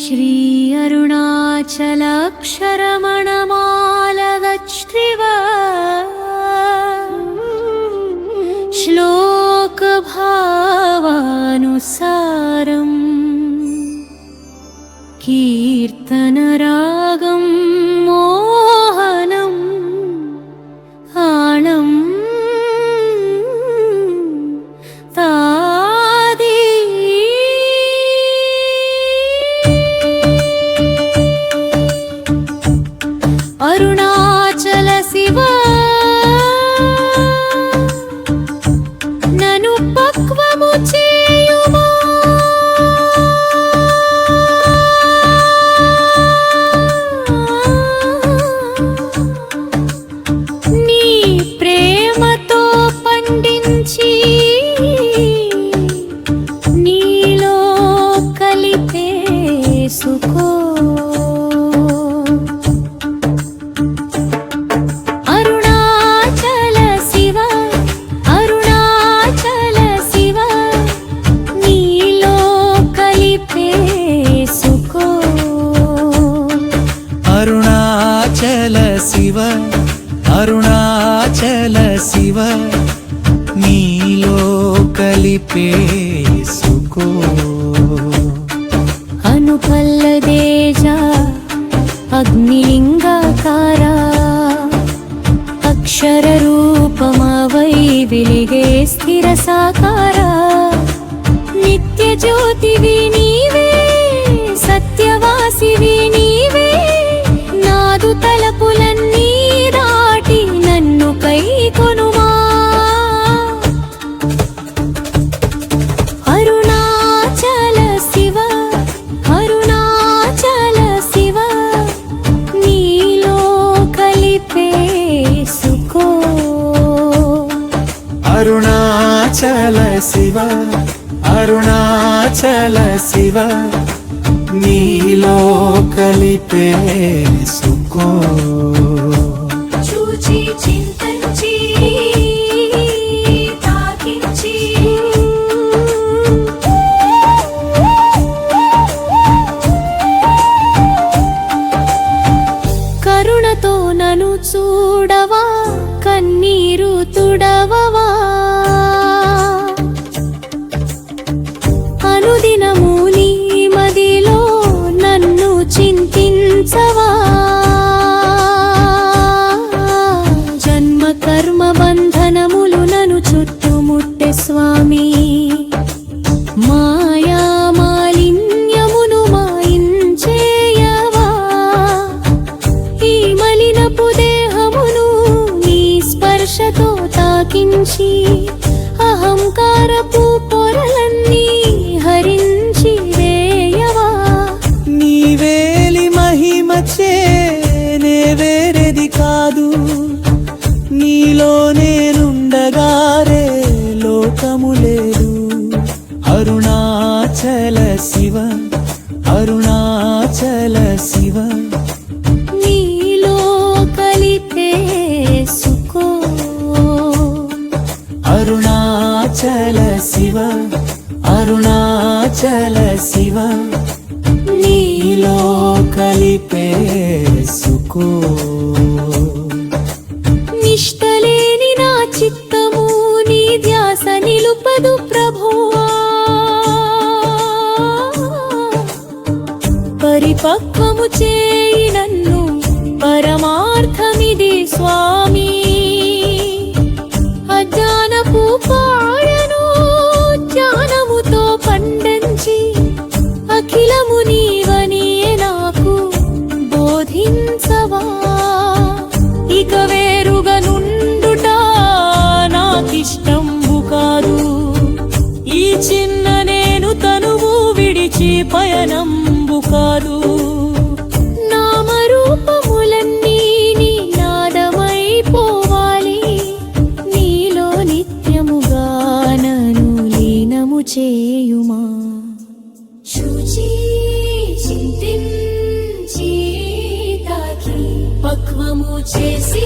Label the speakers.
Speaker 1: श्री अरुणाचलाक्षरमणमा శివ అరుణాచల శివ నీలో కలిపేసుకో అనుపల్లదేజ అగ్నిలింగాకార అక్షర రూపమవై వెలిగే స్థిర సాకార. శివ అరుణాచల శివ నీలో కలిపేసుకో చూచి చింతించి తాకించి. కరుణతో నను చూడవా కన్నీ కర్మబంధనములు కర్మ బంధనములు నన్ను చుట్టుముట్టె స్వామి. మాయా మాలిన్యమును మాయించేయవా? ఈ మలినపు దేహమును నీ స్పర్శతో తాకించి
Speaker 2: అరుణాచల శివ అరుణాచల శివ
Speaker 1: నీలో కలిపేసుకో నిష్టలేని నా చిత్తము నీ ధ్యాస నిలుపదు ప్రభువా. పరిపక్వము చే పయనంబు కాదు. నామరూపములన్నీ నీ నాదమైపోవాలి. నీలో నిత్యముగా నను లీనము చేయుమా? శుచి తాకి పక్వము చేసి